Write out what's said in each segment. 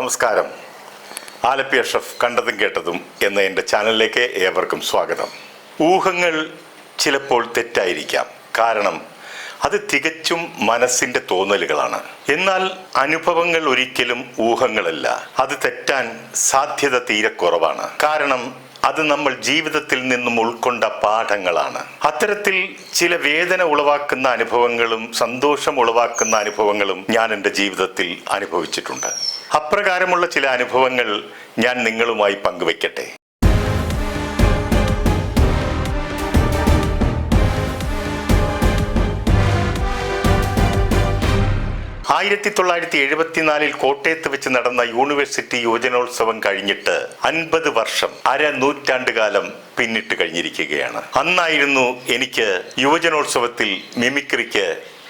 നമസ്കാരം. ആലപ്പി അഷ്റഫ് കണ്ടതും കേട്ടതും എന്ന എന്റെ ചാനലിലേക്ക് ഏവർക്കും സ്വാഗതം. ഊഹങ്ങൾ ചിലപ്പോൾ തെറ്റായിരിക്കാം. കാരണം അത് തികച്ചും മനസ്സിന്റെ തോന്നലുകളാണ്. എന്നാൽ അനുഭവങ്ങൾ ഒരിക്കലും ഊഹങ്ങളല്ല. അത് തെറ്റാൻ സാധ്യത തീരെ കുറവാണ്. കാരണം അത് നമ്മൾ ജീവിതത്തിൽ നിന്നും ഉൾക്കൊണ്ട പാഠങ്ങളാണ്. അത്തരത്തിൽ ചില വേദന ഉളവാക്കുന്ന അനുഭവങ്ങളും സന്തോഷം ഉളവാക്കുന്ന അനുഭവങ്ങളും ഞാൻ എന്റെ ജീവിതത്തിൽ അനുഭവിച്ചിട്ടുണ്ട്. അപ്രകാരമുള്ള ചില അനുഭവങ്ങൾ ഞാൻ നിങ്ങളുമായി പങ്കുവയ്ക്കട്ടെ ആയിരത്തി തൊള്ളായിരത്തി എഴുപത്തിനാലിൽ കോട്ടയത്ത് വെച്ച് നടന്ന യൂണിവേഴ്സിറ്റി യുവജനോത്സവം കഴിഞ്ഞിട്ട് അൻപത് വർഷം അര നൂറ്റാണ്ട് കാലം പിന്നിട്ട് കഴിഞ്ഞിരിക്കുകയാണ്. അന്നായിരുന്നു എനിക്ക് യുവജനോത്സവത്തിൽ മിമിക്രിക്ക്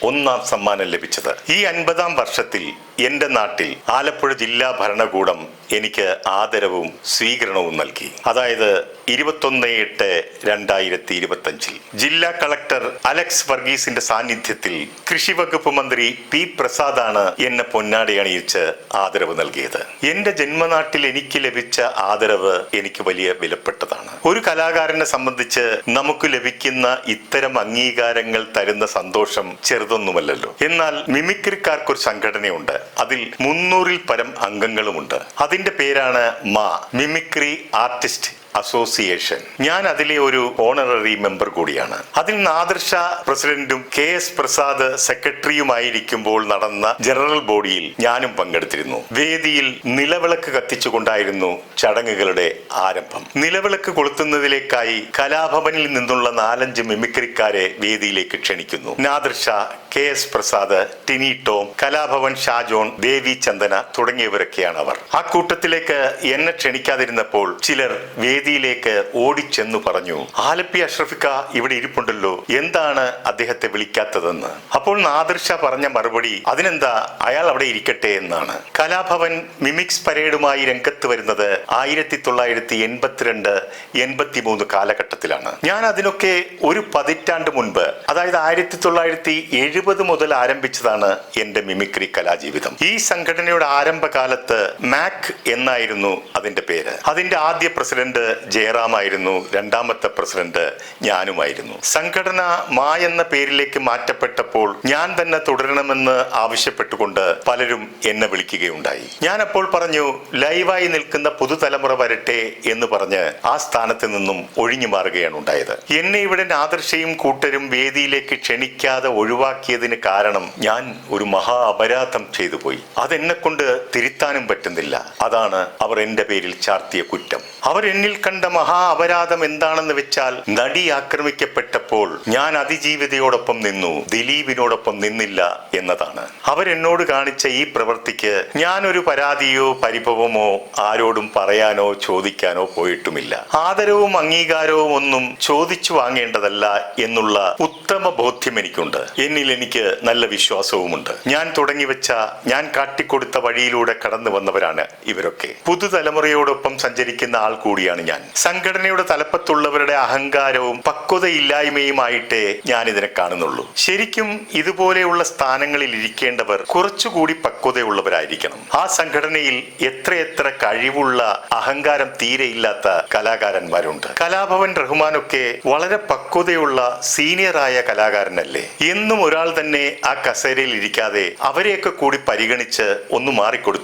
ഒന്നാം സമ്മാനം ലഭിച്ചത്. ഈ അൻപതാം വർഷത്തിൽ എന്റെ നാട്ടിൽ ആലപ്പുഴ ജില്ലാ ഭരണകൂടം എനിക്ക് ആദരവും സ്വീകരണവും നൽകി. അതായത് ഇരുപത്തൊന്ന് എട്ട് രണ്ടായിരത്തി ഇരുപത്തഞ്ചിൽ. ജില്ലാ കളക്ടർ അലക്സ് വർഗീസിന്റെ സാന്നിധ്യത്തിൽ കൃഷി വകുപ്പ് മന്ത്രി പി പ്രസാദാണ് എന്നെ പൊന്നാടി അണിയിച്ച് ആദരവ് നൽകിയത്. എന്റെ ജന്മനാട്ടിൽ എനിക്ക് ലഭിച്ച ആദരവ് എനിക്ക് വലിയ വിലപ്പെട്ടതാണ്. ഒരു കലാകാരനെ സംബന്ധിച്ച് നമുക്ക് ലഭിക്കുന്ന ഇത്തരം അംഗീകാരങ്ങൾ തരുന്ന സന്തോഷം ചെറുതൊന്നുമല്ലല്ലോ. എന്നാൽ മിമിക്രിക്കാർക്കൊരു സംഘടനയുണ്ട്. അതിൽ മുന്നൂറിൽ പരം അംഗങ്ങളുമുണ്ട്. അതിന്റെ പേരാണ് മാ മിമിക്രി ആർട്ടിസ്റ്റ്. അസോസിയേഷൻ. ഞാൻ അതിലെ ഒരു ഓണററി മെമ്പർ കൂടിയാണ്. അതിൽ നാദർഷ പ്രസിഡന്റും കെ എസ് പ്രസാദ് സെക്രട്ടറിയുമായിരിക്കുമ്പോൾ നടന്ന ജനറൽ ബോഡിയിൽ ഞാനും പങ്കെടുത്തിരുന്നു. വേദിയിൽ നിലവിളക്ക് കത്തിച്ചുകൊണ്ടായിരുന്നു ചടങ്ങുകളുടെ ആരംഭം. നിലവിളക്ക് കൊളുത്തുന്നതിലേക്കായി കലാഭവനിൽ നിന്നുള്ള നാലഞ്ച് മിമിക്രിക്കാരെ വേദിയിലേക്ക് ക്ഷണിക്കുന്നു. നാദർഷ കെ എസ് പ്രസാദ് ടിനി ടോം കലാഭവൻ ഷാജോൺ ദേവി ചന്ദന തുടങ്ങിയവരൊക്കെയാണ് അവർ. ആ കൂട്ടത്തിലേക്ക് എന്നെ ക്ഷണിക്കാതിരുന്നപ്പോൾ ചിലർ വേദിയിലേക്ക് ഓടിച്ചെന്നു പറഞ്ഞു. ആലപ്പി അഷ്റഫിക്ക ഇവിടെ ഇരിപ്പുണ്ടല്ലോ. എന്താണ് അദ്ദേഹത്തെ വിളിക്കാത്തതെന്ന്? അപ്പോൾ നാദർഷ പറഞ്ഞ മറുപടി അതിനെന്താ? അയാൾ അവിടെ ഇരിക്കട്ടെ എന്നാണ്. കലാഭവൻ മിമിക്സ് പരേഡുമായി രംഗത്ത് വരുന്നത് ആയിരത്തി തൊള്ളായിരത്തി എൺപത്തിരണ്ട് എൺപത്തി മൂന്ന് കാലഘട്ടത്തിലാണ്. ഞാൻ അതിനൊക്കെ ഒരു പതിറ്റാണ്ട് മുൻപ് അതായത് ആയിരത്തി തൊള്ളായിരത്തി എഴുപത് മുതൽ ആരംഭിച്ചതാണ് എന്റെ മിമിക്രി കലാജീവിതം. ഈ സംഘടനയുടെ ആരംഭകാലത്ത് മാക് എന്നായിരുന്നു അതിന്റെ പേര്. അതിന്റെ ആദ്യ പ്രസിഡന്റ് ജയറാമായിരുന്നു രണ്ടാമത്തെ പ്രസിഡന്റ് ഞാനുമായിരുന്നു. സംഘടന മാ എന്ന പേരിലേക്ക് മാറ്റപ്പെട്ടപ്പോൾ ഞാൻ തന്നെ തുടരണമെന്ന് ആവശ്യപ്പെട്ടുകൊണ്ട് പലരും എന്നെ വിളിക്കുകയുണ്ടായി. ഞാൻ അപ്പോൾ പറഞ്ഞു ലൈവായി നിൽക്കുന്ന പുതുതലമുറ വരട്ടെ എന്ന് പറഞ്ഞ് ആ സ്ഥാനത്ത് നിന്നും ഒഴിഞ്ഞു മാറുകയാണ് ഉണ്ടായത്. എന്നെ ഇവിടെ ആദർശയും കൂട്ടരും വേദിയിലേക്ക് ക്ഷണിക്കാതെ ഒഴിവാക്കിയതിന് കാരണം ഞാൻ ഒരു മഹാ അപരാധം ചെയ്തു പോയി. അതെന്നെ കൊണ്ട് തിരുത്താനും പറ്റുന്നില്ല. അതാണ് അവർ എന്റെ പേരിൽ ചാർത്തിയ കുറ്റം. അവർ എന്നിൽ കണ്ട മഹാ അപരാധം എന്താണെന്ന് വെച്ചാൽ നടി ആക്രമിക്കപ്പെട്ടപ്പോൾ ഞാൻ അതിജീവിതയോടൊപ്പം നിന്നു ദിലീപിനോടൊപ്പം നിന്നില്ല എന്നതാണ്. അവരെന്നോട് കാണിച്ച ഈ പ്രവൃത്തിക്ക് ഞാനൊരു പരാതിയോ പരിഭവമോ ആരോടും പറയാനോ ചോദിക്കാനോ പോയിട്ടുമില്ല. ആദരവും അംഗീകാരവും ഒന്നും ചോദിച്ചു വാങ്ങേണ്ടതല്ല എന്നുള്ള ഉത്തമ ബോധ്യം എനിക്കുണ്ട്. എന്നിൽ എനിക്ക് നല്ല വിശ്വാസവുമുണ്ട്. ഞാൻ തുടങ്ങി വെച്ച ഞാൻ കാട്ടിക്കൊടുത്ത വഴിയിലൂടെ കടന്നു വന്നവരാണ് ഇവരൊക്കെ. പുതുതലമുറയോടൊപ്പം സഞ്ചരിക്കുന്ന ആൾ കൂടിയാണ് ഞാൻ. സംഘടനയുടെ തലപ്പത്തുള്ളവരുടെ അഹങ്കാരവും പക്വതയില്ലായ്മയുമായിട്ടേ ഞാൻ ഇതിനെ കാണുന്നുള്ളൂ. ശരിക്കും ഇതുപോലെയുള്ള സ്ഥാനങ്ങളിൽ ഇരിക്കേണ്ടവർ കുറച്ചുകൂടി പക്വതയുള്ളവരായിരിക്കണം. ആ സംഘടനയിൽ എത്രയെത്ര കഴിവുള്ള അഹങ്കാരം തീരെയില്ലാത്ത കലാകാരന്മാരുണ്ട്. കലാഭവൻ റഹ്മാനൊക്കെ വളരെ പക്വതയുള്ള സീനിയറായ കലാകാരനല്ലേ. എന്നും ഒരാൾ തന്നെ ആ കസേരയിൽ ഇരിക്കാതെ അവരെയൊക്കെ കൂടി പരിഗണിച്ച് ഒന്ന്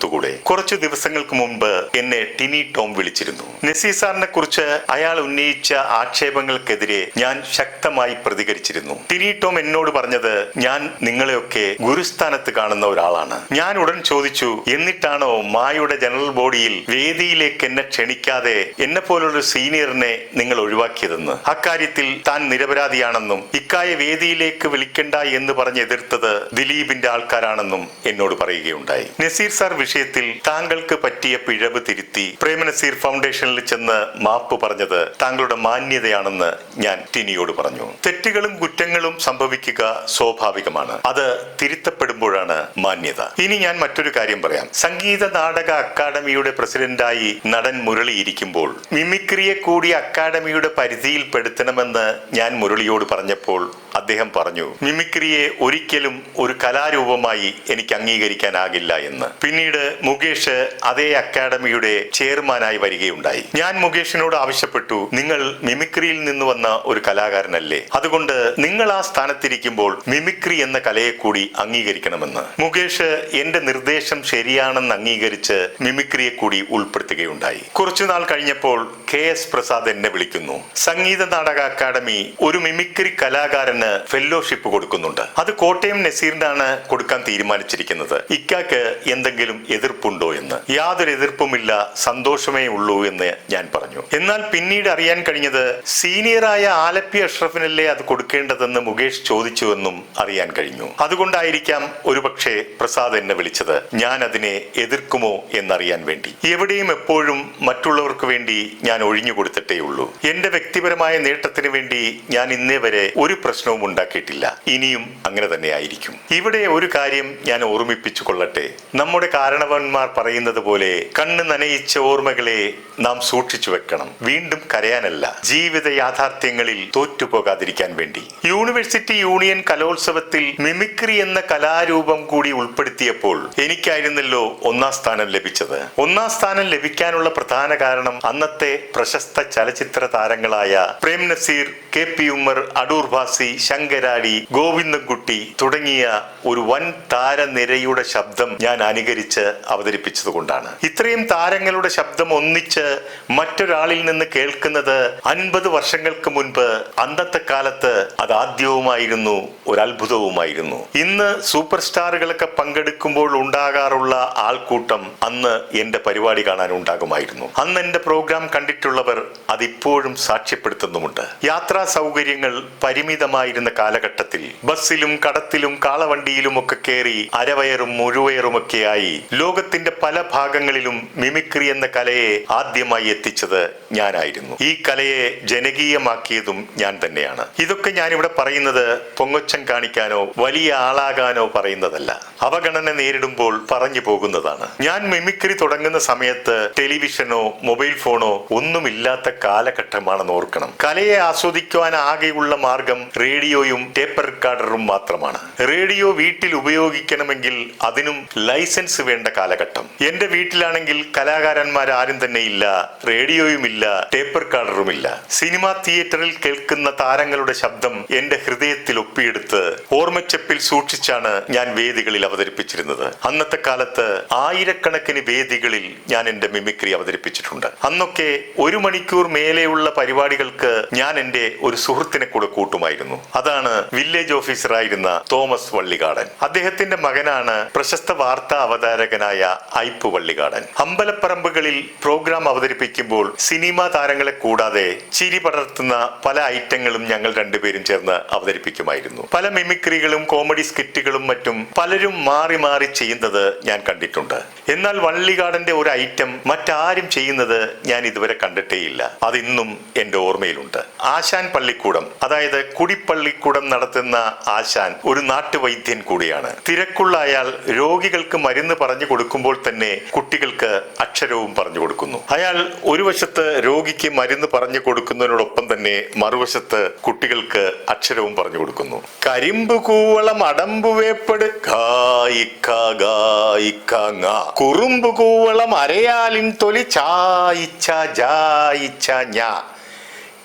മാറിക്കൊടുത്തുകൂടെ കുറച്ചു ദിവസങ്ങൾക്ക് മുമ്പ് എന്നെ ടിനി ടോം വിളിച്ചിരുന്നു. നസീർ സാറിനെ കുറിച്ച് അയാൾ ഉന്നയിച്ച ആക്ഷേപങ്ങൾക്കെതിരെ ഞാൻ ശക്തമായി പ്രതികരിച്ചിരുന്നു. ടിനി ടോം എന്നോട് പറഞ്ഞത് ഞാൻ നിങ്ങളെയൊക്കെ ഗുരുസ്ഥാനത്ത് കാണുന്ന ഒരാളാണ്. ഞാൻ ഉടൻ ചോദിച്ചു എന്നിട്ടാണോ മായുടെ ജനറൽ ബോഡിയിൽ വേദിയിലേക്ക് എന്നെ ക്ഷണിക്കാതെ എന്നെ പോലുള്ള സീനിയറിനെ നിങ്ങൾ ഒഴിവാക്കിയതെന്ന്? അക്കാര്യത്തിൽ താൻ നിരപരാധിയാണെന്നും ഇക്കായ വേദിയിലേക്ക് വിളിക്കണ്ട എന്ന് പറഞ്ഞ് എതിർത്തത് ദിലീപിന്റെ ആൾക്കാരാണെന്നും എന്നോട് പറയുകയുണ്ടായി. നസീർ സാർ വിഷയത്തിൽ താങ്കൾക്ക് പറ്റിയ പിഴവ് തിരുത്തി പ്രേമനസീർ ഫൗണ്ടേഷനിൽ ചെന്ന് മാപ്പ് പറഞ്ഞത് താങ്കളുടെ മാന്യതയാണെന്ന് ഞാൻ ടിനിയോട് പറഞ്ഞു. തെറ്റുകളും കുറ്റങ്ങളും സംഭവിക്കുക സ്വാഭാവികമാണ്. അത് തിരുത്തപ്പെടുമ്പോഴാണ് മാന്യത. ഇനി ഞാൻ മറ്റൊരു കാര്യം പറയാം. സംഗീത നാടക അക്കാദമിയുടെ പ്രസിഡന്റായി നടൻ മുരളി ഇരിക്കുമ്പോൾ മിമിക്രിയെ കൂടി അക്കാദമിയുടെ പരിധിയിൽപ്പെടുത്തണമെന്ന് ഞാൻ മുരളിയോട് പറഞ്ഞപ്പോൾ അദ്ദേഹം പറഞ്ഞു മിമിക്രിയെ ഒരിക്കലും ഒരു കലാരൂപമായി എനിക്ക് അംഗീകരിക്കാനാകില്ല എന്ന്. പിന്നീട് മുകേഷ് അതേ അക്കാഡമിയുടെ ചെയർമാനായി വരികയുണ്ടായി. ഞാൻ മുകേഷിനോട് ആവശ്യപ്പെട്ടു നിങ്ങൾ മിമിക്രിയിൽ നിന്ന് വന്ന ഒരു കലാകാരനല്ലേ? അതുകൊണ്ട് നിങ്ങൾ ആ സ്ഥാനത്തിരിക്കുമ്പോൾ മിമിക്രി എന്ന കലയെ കൂടി അംഗീകരിക്കണമെന്ന്. മുകേഷ് എന്റെ നിർദ്ദേശം ശരിയാണെന്ന് അംഗീകരിച്ച് മിമിക്രിയെ കൂടി ഉൾപ്പെടുത്തുകയുണ്ടായി. കുറച്ചുനാൾ കഴിഞ്ഞപ്പോൾ കെ. എസ്. പ്രസാദ് എന്നെ വിളിക്കുന്നു. സംഗീത നാടക അക്കാദമി ഒരു മിമിക്രി കലാകാരന് ഫെല്ലോഷിപ്പ് കൊടുക്കുന്നുണ്ട്. അത് കോട്ടയം നസീറിനാണ് കൊടുക്കാൻ തീരുമാനിച്ചിരിക്കുന്നത്. ഇക്കാക്ക് എന്തെങ്കിലും എതിർപ്പുണ്ടോ എന്ന്. യാതൊരു എതിർപ്പുമില്ല സന്തോഷമേ ഉള്ളൂ എന്ന് ഞാൻ പറഞ്ഞു. എന്നാൽ പിന്നീട് അറിയാൻ കഴിഞ്ഞത് സീനിയറായ ആലപ്പി അഷ്റഫിനല്ലേ അത് കൊടുക്കേണ്ടതെന്ന് മുകേഷ് ചോദിച്ചുവെന്നും അറിയാൻ കഴിഞ്ഞു. അതുകൊണ്ടായിരിക്കാം ഒരുപക്ഷെ പ്രസാദ് എന്നെ വിളിച്ചത്. ഞാൻ അതിനെ എതിർക്കുമോ എന്നറിയാൻ വേണ്ടി. എവിടെയും എപ്പോഴും മറ്റുള്ളവർക്ക് വേണ്ടി ഞാൻ ഒഴിഞ്ഞു കൊടുത്തിട്ടേ ഉള്ളൂ എന്റെ വ്യക്തിപരമായ നേട്ടത്തിന് വേണ്ടി ഞാൻ ഇന്നേ വരെ ഒരു പ്രശ്നവും ഉണ്ടാക്കിയിട്ടില്ല. ഇനിയും അങ്ങനെ തന്നെ ആയിരിക്കും ഇവിടെ ഒരു കാര്യം ഞാൻ ഓർമ്മിപ്പിച്ചു കൊള്ളട്ടെ. നമ്മുടെ കാരണവന്മാർ പറയുന്നത് പോലെ കണ്ണ് നനയിച്ച ഓർമ്മകളെ നാം സൂക്ഷിച്ചു വെക്കണം. വീണ്ടും കരയാനല്ല ജീവിത യാഥാർത്ഥ്യങ്ങളിൽ തോറ്റുപോകാതിരിക്കാൻ വേണ്ടി. യൂണിവേഴ്സിറ്റി യൂണിയൻ കലോത്സവത്തിൽ മിമിക്രി എന്ന കലാരൂപം കൂടി ഉൾപ്പെടുത്തിയപ്പോൾ എനിക്കായിരുന്നല്ലോ ഒന്നാം സ്ഥാനം ലഭിച്ചത്. ഒന്നാം സ്ഥാനം ലഭിക്കാനുള്ള പ്രധാന കാരണം അന്നത്തെ പ്രശസ്ത ചലച്ചിത്ര താരങ്ങളായ പ്രേം നസീർ കെ പി ഉമ്മർ അടൂർ ഭാസി ശങ്കരാടി ഗോവിന്ദൻകുട്ടി തുടങ്ങിയ ഒരു വൻ താരനിരയുടെ ശബ്ദം ഞാൻ അനുകരിച്ച് അവതരിപ്പിച്ചതുകൊണ്ടാണ്. ഇത്രയും താരങ്ങളുടെ ശബ്ദം ഒന്നിച്ച് മറ്റൊരാളിൽ നിന്ന് കേൾക്കുന്നത് അൻപത് വർഷങ്ങൾക്ക് മുൻപ് അന്നത്തെ കാലത്ത് അത് ആദ്യവുമായിരുന്നു ഒരു അത്ഭുതവുമായിരുന്നു ഇന്ന് സൂപ്പർ സ്റ്റാറുകളൊക്കെ പങ്കെടുക്കുമ്പോൾ ഉണ്ടാകാറുള്ള ആൾക്കൂട്ടം അന്ന് എന്റെ പരിപാടി കാണാൻ ഉണ്ടാകുമായിരുന്നു അന്ന് എന്റെ പ്രോഗ്രാം കണ്ടിട്ടുള്ളവർ അതിപ്പോഴും സാക്ഷ്യപ്പെടുത്തുന്നുമുണ്ട്. യാത്രാ സൗകര്യങ്ങൾ പരിമിതമായിരുന്ന കാലഘട്ടത്തിൽ ബസ്സിലും കടത്തിലും കാളവണ്ടിയിലും ഒക്കെ കയറി അരവയറും മുഴുവയറുമൊക്കെയായി ലോകത്തിന്റെ പല ഭാഗങ്ങളിലും മിമിക്രി എന്ന കലയെ ആദ്യമായി എത്തിച്ചത് ഞാനായിരുന്നു. ഈ കലയെ ജനകീയമാക്കിയതും ഞാൻ തന്നെയാണ്. ഇതൊക്കെ ഞാനിവിടെ പറയുന്നത് പൊങ്ങച്ചൻ കാണിക്കാനോ വലിയ ആളാകാനോ പറയുന്നതല്ല. അവഗണന നേരിടുമ്പോൾ പറഞ്ഞു പോകുന്നതാണ്. ഞാൻ മിമിക്രി തുടങ്ങുന്ന സമയത്ത് ടെലിവിഷനോ മൊബൈൽ ഫോണോ ഒന്നുമില്ലാത്ത കാലഘട്ടമാണെന്ന് ഓർക്കണം. കലയെ ആസ്വദിക്കുവാൻ ആകെയുള്ള മാർഗം റേഡിയോയും ടേപ്പ് റെക്കോർഡറും മാത്രമാണ്. റേഡിയോ വീട്ടിൽ ഉപയോഗിക്കണമെങ്കിൽ അതിനും ലൈസൻസ് വേണ്ട കാലഘട്ടം. എന്റെ വീട്ടിലാണെങ്കിൽ കലാകാരന്മാർ ആരും തന്നെ ഇല്ല റേഡിയോയും ഇല്ല ടേപ്പ് റെക്കോർഡറും ഇല്ല. സിനിമാ തിയേറ്ററിൽ കേൾക്കുന്ന താരങ്ങളുടെ ശബ്ദം എന്റെ ഹൃദയത്തിൽ ഒപ്പിയെടുത്ത് ഓർമ്മച്ചപ്പിൽ സൂക്ഷിച്ചാണ് ഞാൻ വേദികളിൽ അവതരിപ്പിച്ചിരുന്നത്. അന്നത്തെ കാലത്ത് ആയിരക്കണക്കിന് വേദികളിൽ ഞാൻ എന്റെ മിമിക്രി അവതരിപ്പിച്ചിട്ടുണ്ട്. അന്നൊക്കെ ഒരു മണിക്കൂർ മേലെയുള്ള പരിപാടികൾക്ക് ഞാൻ എന്റെ ഒരു സുഹൃത്തിനെ കൂടെ കൂട്ടുമായിരുന്നു. അതാണ് വില്ലേജ് ഓഫീസറായിരുന്ന തോമസ് വള്ളികാടൻ. അദ്ദേഹത്തിന്റെ മകനാണ് പ്രശസ്ത വാർത്താ അവതാരകനായ ഐപ്പ് വള്ളികാടൻ. അമ്പലപ്പറമ്പുകളിൽ പ്രോഗ്രാം അവതരിപ്പിക്കുമ്പോൾ സിനിമാ താരങ്ങളെ കൂടാതെ ചിരി പടർത്തുന്ന പല ഐറ്റങ്ങളും ഞങ്ങൾ രണ്ടുപേരും ചേർന്ന് അവതരിപ്പിക്കുമായിരുന്നു. പല മിമിക്രികളും കോമഡി സ്കിറ്റുകളും മറ്റും പലരും മാറി മാറി ചെയ്യുന്നത് ഞാൻ കണ്ടിട്ടുണ്ട്. എന്നാൽ വള്ളികാടന്റെ ഒരു ഐറ്റം മറ്റാരും ചെയ്യുന്നത് ഞാൻ ഇതുവരെ കണ്ടിട്ടേയില്ല. അതിന്നും എന്റെ ഓർമ്മയിലുണ്ട്. ആശാൻ പള്ളിക്കൂടം അതായത് കുടിപ്പള്ളിക്കൂടം നടത്തുന്ന ആശാൻ ഒരു നാട്ടുവൈദ്യൻ കൂടിയാണ്. തിരക്കുള്ള അയാൾ രോഗികൾക്ക് മരുന്ന് പറഞ്ഞു കൊടുക്കുമ്പോൾ തന്നെ കുട്ടികൾക്ക് അക്ഷരവും പറഞ്ഞു കൊടുക്കുന്നു. അയാൾ ഒരു വശത്ത് രോഗിക്ക് മരുന്ന് പറഞ്ഞു കൊടുക്കുന്നതിനോടൊപ്പം തന്നെ മറുവശത്ത് കുട്ടികൾക്ക് അക്ഷരവും പറഞ്ഞു കൊടുക്കുന്നു. കരിമ്പ് കൂവളം അടമ്പുവേപ്പട് ഗായിക്ക ങ. കുറുമ്പ് കൂവളം അരയാലിൻ തൊലി ചായിച്ച ജായിച്ച ഞാ.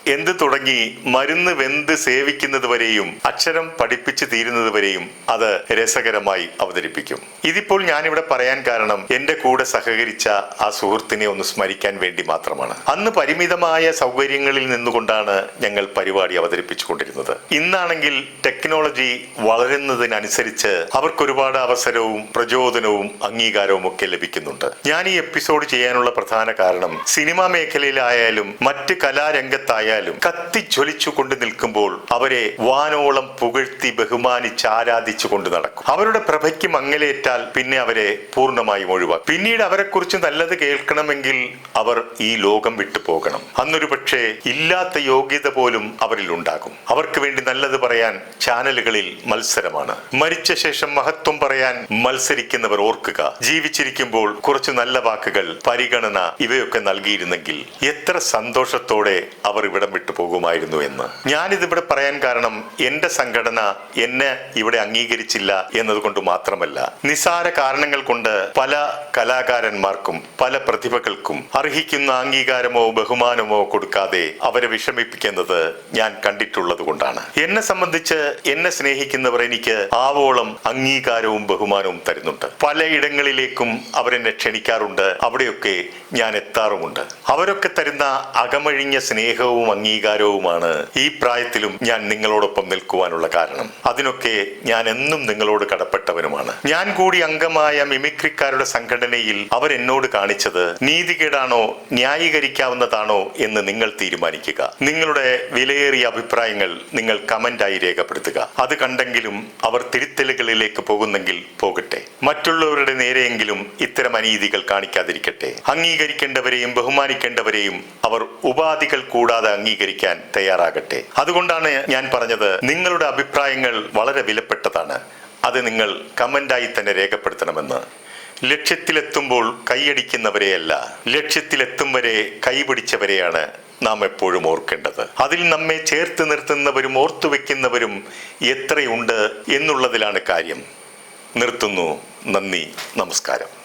എന്ത് തുടങ്ങി മരുന്ന് വെന്ത് സേവിക്കുന്നത് വരെയും അക്ഷരം പഠിപ്പിച്ചു തീരുന്നത് വരെയും അത് രസകരമായി അവതരിപ്പിക്കും. ഇതിപ്പോൾ ഞാനിവിടെ പറയാൻ കാരണം എന്റെ കൂടെ സഹകരിച്ച ആ സുഹൃത്തിനെ ഒന്ന് സ്മരിക്കാൻ വേണ്ടി മാത്രമാണ്. അന്ന് പരിമിതമായ സൗകര്യങ്ങളിൽ നിന്നുകൊണ്ടാണ് ഞങ്ങൾ പരിപാടി അവതരിപ്പിച്ചുകൊണ്ടിരുന്നത്. ഇന്നാണെങ്കിൽ ടെക്നോളജി വളരുന്നതിനനുസരിച്ച് അവർക്ക് ഒരുപാട് അവസരവും പ്രചോദനവും അംഗീകാരവും ഒക്കെ ലഭിക്കുന്നുണ്ട്. ഞാൻ ഈ എപ്പിസോഡ് ചെയ്യാനുള്ള പ്രധാന കാരണം സിനിമാ മേഖലയിലായാലും മറ്റ് കലാരംഗത്തായാലും കത്തിജ്വലിച്ചു കൊണ്ട് നിൽക്കുമ്പോൾ അവരെ വാനോളം പുകഴ്ത്തി ബഹുമാനിച്ച് ആരാധിച്ചു കൊണ്ട് നടക്കും. അവരുടെ പ്രഭയ്ക്ക് മങ്ങലേറ്റാൽ പിന്നെ അവരെ പൂർണമായും ഒഴിവാക്കും. പിന്നീട് അവരെക്കുറിച്ച് നല്ലത് കേൾക്കണമെങ്കിൽ അവർ ഈ ലോകം വിട്ടു പോകണം. അന്നൊരു പക്ഷേ ഇല്ലാത്ത യോഗ്യത പോലും അവരിൽ ഉണ്ടാകും. അവർക്ക് വേണ്ടി നല്ലത് പറയാൻ ചാനലുകളിൽ മത്സരമാണ്. മരിച്ച ശേഷം മഹത്വം പറയാൻ മത്സരിക്കുന്നവർ ഓർക്കുക. ജീവിച്ചിരിക്കുമ്പോൾ കുറച്ച് നല്ല വാക്കുകൾ പരിഗണന ഇവയൊക്കെ നൽകിയിരുന്നെങ്കിൽ എത്ര സന്തോഷത്തോടെ അവർ ഇവിടെ ഇവിടം വിട്ടു പോകുമായിരുന്നു എന്ന്. ഞാനിതിവിടെ പറയാൻ കാരണം എന്റെ സംഘടന എന്നെ ഇവിടെ അംഗീകരിച്ചില്ല എന്നതുകൊണ്ട് മാത്രമല്ല നിസാര കാരണങ്ങൾ കൊണ്ട് പല കലാകാരന്മാർക്കും പല പ്രതിഭകൾക്കും അർഹിക്കുന്ന അംഗീകാരമോ ബഹുമാനമോ കൊടുക്കാതെ അവരെ വിഷമിപ്പിക്കുന്നത് ഞാൻ കണ്ടിട്ടുള്ളത് കൊണ്ടാണ്. എന്നെ സംബന്ധിച്ച് എന്നെ സ്നേഹിക്കുന്നവർ എനിക്ക് ആവോളം അംഗീകാരവും ബഹുമാനവും തരുന്നുണ്ട്. പലയിടങ്ങളിലേക്കും അവരെന്നെ ക്ഷണിക്കാറുണ്ട്. അവിടെയൊക്കെ ഞാൻ എത്താറുമുണ്ട്. അവരൊക്കെ തരുന്ന അകമഴിഞ്ഞ സ്നേഹവും അംഗീകാരവുമാണ് ഈ പ്രായത്തിലും ഞാൻ നിങ്ങളോടൊപ്പം നിൽക്കുവാനുള്ള കാരണം. അതിനൊക്കെ ഞാൻ എന്നും നിങ്ങളോട് കടപ്പെട്ടവനുമാണ്. ഞാൻ കൂടി അംഗമായ മിമിക്രിക്കാരുടെ സംഘടനയിൽ അവരെന്നോട് കാണിച്ചത് നീതികേടാണോ ന്യായീകരിക്കാവുന്നതാണോ എന്ന് നിങ്ങൾ തീരുമാനിക്കുക. നിങ്ങളുടെ വിലയേറിയ അഭിപ്രായങ്ങൾ നിങ്ങൾ കമന്റായി രേഖപ്പെടുത്തുക. അത് കണ്ടെങ്കിലും അവർ തിരുത്തലുകളിലേക്ക് പോകുന്നെങ്കിൽ പോകട്ടെ. മറ്റുള്ളവരുടെ നേരെയെങ്കിലും ഇത്തരം അനീതികൾ കാണിക്കാതിരിക്കട്ടെ. അംഗീകരിക്കേണ്ടവരെയും ബഹുമാനിക്കേണ്ടവരെയും അവർ ഉപാധികൾ കൂടാതെ അംഗീകരിക്കാൻ തയ്യാറാകട്ടെ. അതുകൊണ്ടാണ് ഞാൻ പറഞ്ഞത് നിങ്ങളുടെ അഭിപ്രായങ്ങൾ വളരെ വിലപ്പെട്ടതാണ്. അത് നിങ്ങൾ കമന്റായി തന്നെ രേഖപ്പെടുത്തണമെന്ന്. ലക്ഷ്യത്തിലെത്തുമ്പോൾ കൈയടിക്കുന്നവരെയല്ല ലക്ഷ്യത്തിലെത്തും വരെ കൈപിടിച്ചവരെയാണ് നാം എപ്പോഴും ഓർക്കേണ്ടത്. അതിൽ നമ്മെ ചേർത്ത് നിർത്തുന്നവരും ഓർത്തു വെക്കുന്നവരും എത്രയുണ്ട് എന്നുള്ളതിലാണ് കാര്യം. നിർത്തുന്നു. നന്ദി. നമസ്കാരം.